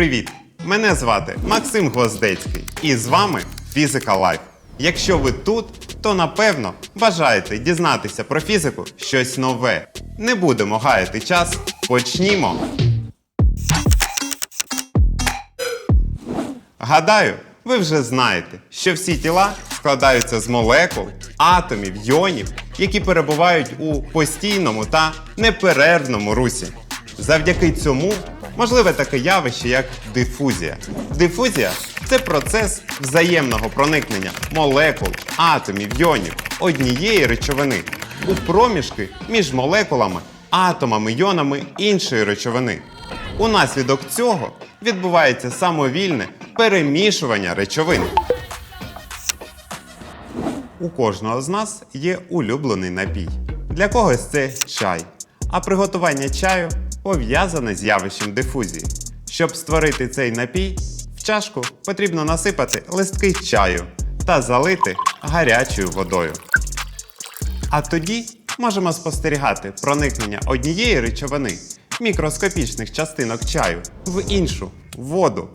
Привіт! Мене звати Максим Гвоздецький і з вами Фізика Лайф. Якщо ви тут, то напевно бажаєте дізнатися про фізику щось нове. Не будемо гаяти час. Почнімо. Гадаю, ви вже знаєте, що всі тіла складаються з молекул, атомів, йонів, які перебувають у постійному та неперервному русі. Завдяки цьому можливе таке явище, як дифузія. Дифузія це процес взаємного проникнення молекул, атомів, йонів однієї речовини у проміжки між молекулами, атомами, йонами іншої речовини. Унаслідок цього відбувається самовільне перемішування речовин. У кожного з нас є улюблений напій. Для когось це чай. А приготування чаю пов'язане з явищем дифузії. Щоб створити цей напій, в чашку потрібно насипати листки чаю та залити гарячою водою. А тоді можемо спостерігати проникнення однієї речовини мікроскопічних частинок чаю в іншу воду.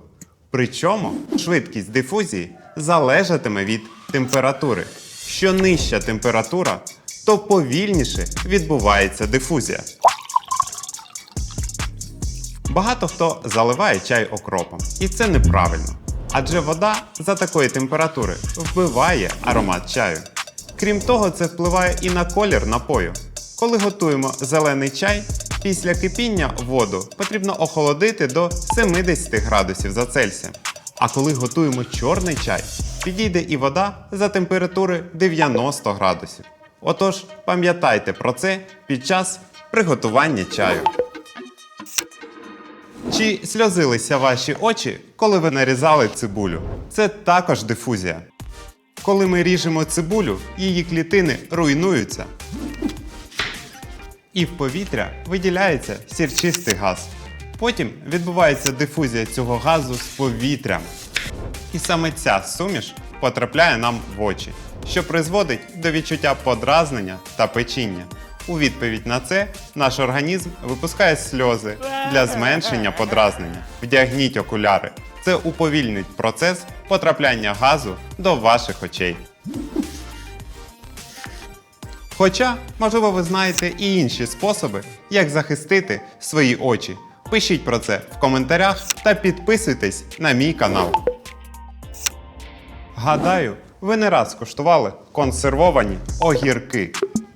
Причому швидкість дифузії залежатиме від температури. Що нижча температура, то повільніше відбувається дифузія. Багато хто заливає чай окропом, і це неправильно. Адже вода за такої температури вбиває аромат чаю. Крім того, це впливає і на колір напою. Коли готуємо зелений чай, після кипіння воду потрібно охолодити до 70 градусів за Цельсієм. А коли готуємо чорний чай, підійде і вода за температури 90 градусів. Отож, пам'ятайте про це під час приготування чаю. Чи сльозилися ваші очі, коли ви нарізали цибулю? Це також дифузія. Коли ми ріжемо цибулю, її клітини руйнуються. І в повітря виділяється сірчистий газ. Потім відбувається дифузія цього газу з повітрям. І саме ця суміш потрапляє нам в очі, що призводить до відчуття подразнення та печіння. У відповідь на це наш організм випускає сльози для зменшення подразнення. Вдягніть окуляри. Це уповільнить процес потрапляння газу до ваших очей. Хоча, можливо, ви знаєте і інші способи, як захистити свої очі. Пишіть про це в коментарях та підписуйтесь на мій канал. Гадаю, ви не раз куштували консервовані огірки.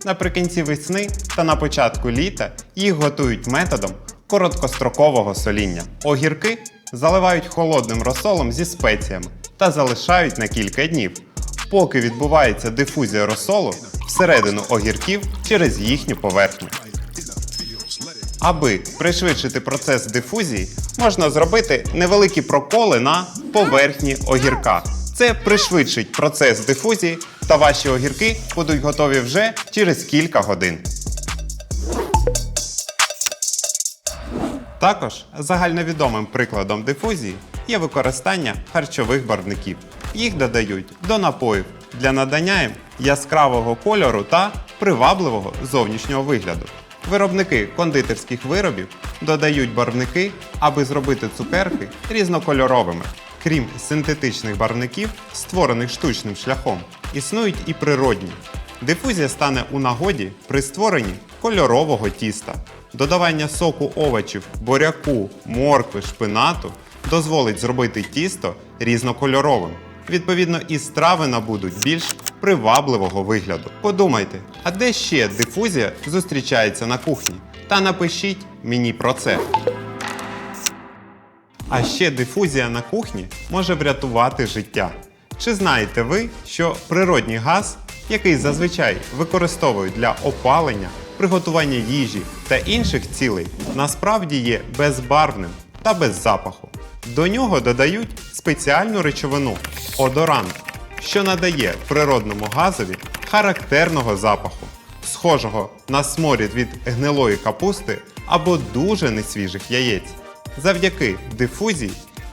Наприкінці весни та на початку літа їх готують методом короткострокового соління. Огірки заливають холодним розсолом зі спеціями та залишають на кілька днів, поки відбувається дифузія розсолу всередину огірків через їхню поверхню. Аби пришвидшити процес дифузії, можна зробити невеликі проколи на поверхні огірка. Це пришвидшить процес дифузії, та ваші огірки будуть готові вже через кілька годин. Також загальновідомим прикладом дифузії є використання харчових барвників. Їх додають до напоїв для надання їм яскравого кольору та привабливого зовнішнього вигляду. Виробники кондитерських виробів додають барвники, аби зробити цукерки різнокольоровими. Крім синтетичних барвників, створених штучним шляхом, існують і природні. Дифузія стане у нагоді при створенні кольорового тіста. Додавання соку овочів, буряку, моркви, шпинату дозволить зробити тісто різнокольоровим. Відповідно, і страви набудуть більш привабливого вигляду. Подумайте, а де ще дифузія зустрічається на кухні? Та напишіть мені про це. А ще дифузія на кухні може врятувати життя. Чи знаєте ви, що природній газ, який зазвичай використовують для опалення, приготування їжі та інших цілей, насправді є безбарвним та без запаху. До нього додають спеціальну речовину одорант, що надає природному газові характерного запаху, схожого на сморід від гнилої капусти або дуже несвіжих яєць. Завдяки дифузії,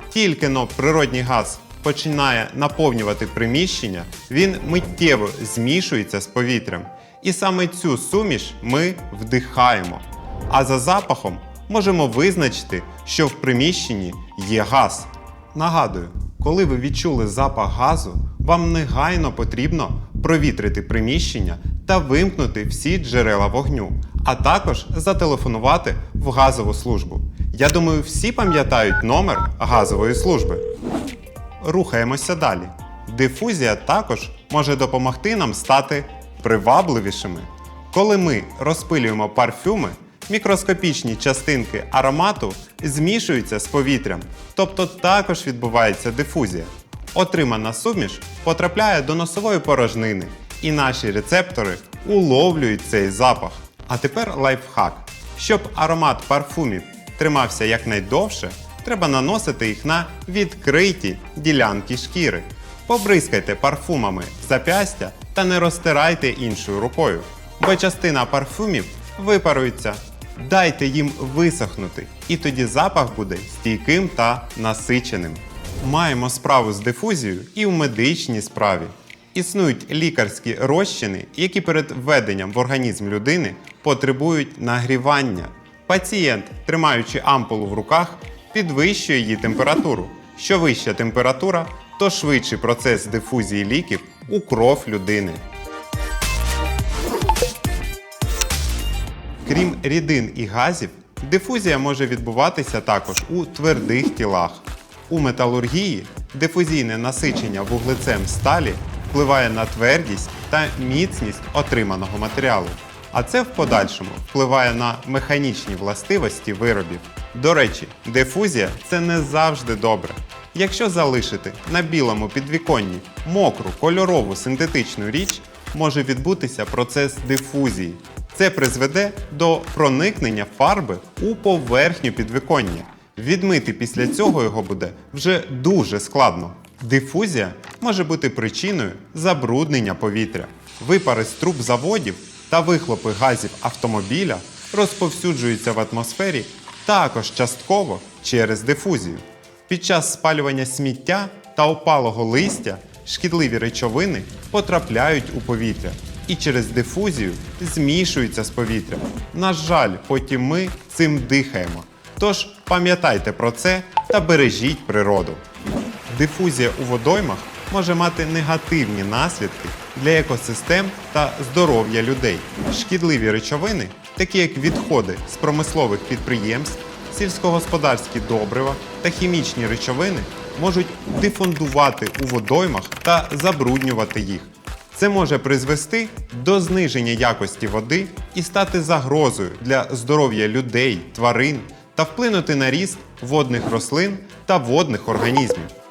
тільки но природній газ починає наповнювати приміщення, він миттєво змішується з повітрям. І саме цю суміш ми вдихаємо. А за запахом можемо визначити, що в приміщенні є газ. Нагадую, коли ви відчули запах газу, вам негайно потрібно провітрити приміщення та вимкнути всі джерела вогню, а також зателефонувати в газову службу. Я думаю, всі пам'ятають номер газової служби. Рухаємося далі. Дифузія також може допомогти нам стати привабливішими. Коли ми розпилюємо парфюми, мікроскопічні частинки аромату змішуються з повітрям, тобто також відбувається дифузія. Отримана суміш потрапляє до носової порожнини, і наші рецептори уловлюють цей запах. А тепер лайфхак. Щоб аромат парфумів тримався якнайдовше, треба наносити їх на відкриті ділянки шкіри. Побризкайте парфумами запястя та не розтирайте іншою рукою, бо частина парфумів випарується. Дайте їм висохнути, і тоді запах буде стійким та насиченим. Маємо справу з дифузією і в медичній справі. Існують лікарські розчини, які перед введенням в організм людини потребують нагрівання. Пацієнт, тримаючи ампулу в руках, підвищує її температуру. Що вища температура, то швидший процес дифузії ліків у кров людини. Крім рідин і газів, дифузія може відбуватися також у твердих тілах. У металургії дифузійне насичення вуглецем сталі впливає на твердість та міцність отриманого матеріалу, а це в подальшому впливає на механічні властивості виробів. До речі, дифузія це не завжди добре. Якщо залишити на білому підвіконні мокру кольорову синтетичну річ, може відбутися процес дифузії. Це призведе до проникнення фарби у поверхню підвіконня. Відмити після цього його буде вже дуже складно. Дифузія може бути причиною забруднення повітря. Випари з труб заводів та вихлопи газів автомобіля розповсюджуються в атмосфері також частково через дифузію. Під час спалювання сміття та опалого листя шкідливі речовини потрапляють у повітря і через дифузію змішуються з повітрям. На жаль, потім ми цим дихаємо. Тож пам'ятайте про це та бережіть природу. Дифузія у водоймах може мати негативні наслідки для екосистем та здоров'я людей. Шкідливі речовини, такі як відходи з промислових підприємств, сільськогосподарські добрива та хімічні речовини, можуть дифундувати у водоймах та забруднювати їх. Це може призвести до зниження якості води і стати загрозою для здоров'я людей, тварин та вплинути на ріст водних рослин та водних організмів.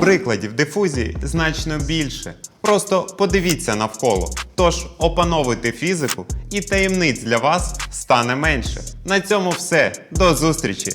Прикладів дифузії значно більше. Просто подивіться навколо. Тож опановуйте фізику і таємниць для вас стане менше. На цьому все. До зустрічі!